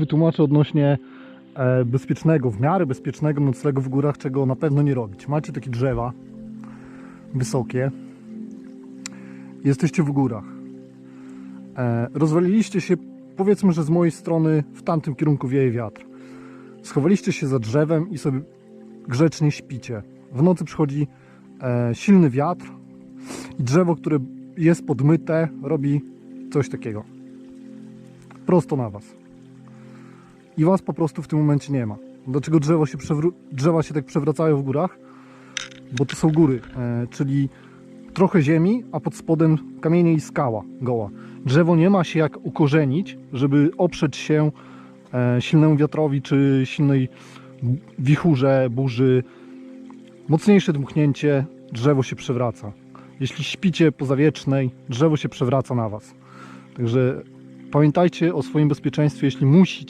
Wytłumaczę odnośnie e, bezpiecznego, w miarę bezpiecznego noclegu w górach, czego na pewno nie robić. Macie takie drzewa wysokie, jesteście w górach. E, rozwaliliście się, powiedzmy, że z mojej strony w tamtym kierunku wieje wiatr. Schowaliście się za drzewem i sobie grzecznie śpicie. W nocy przychodzi e, silny wiatr i drzewo, które jest podmyte, robi coś takiego. Prosto na was. I was po prostu w tym momencie nie ma. Dlaczego drzewo się drzewa się tak przewracają w górach? Bo to są góry, e, czyli trochę ziemi, a pod spodem kamienie i skała goła. Drzewo nie ma się jak ukorzenić, żeby oprzeć się e, silnemu wiatrowi czy silnej wichurze, burzy. Mocniejsze dmuchnięcie, drzewo się przewraca. Jeśli śpicie po zawiecznej, drzewo się przewraca na was. Także pamiętajcie o swoim bezpieczeństwie, jeśli musicie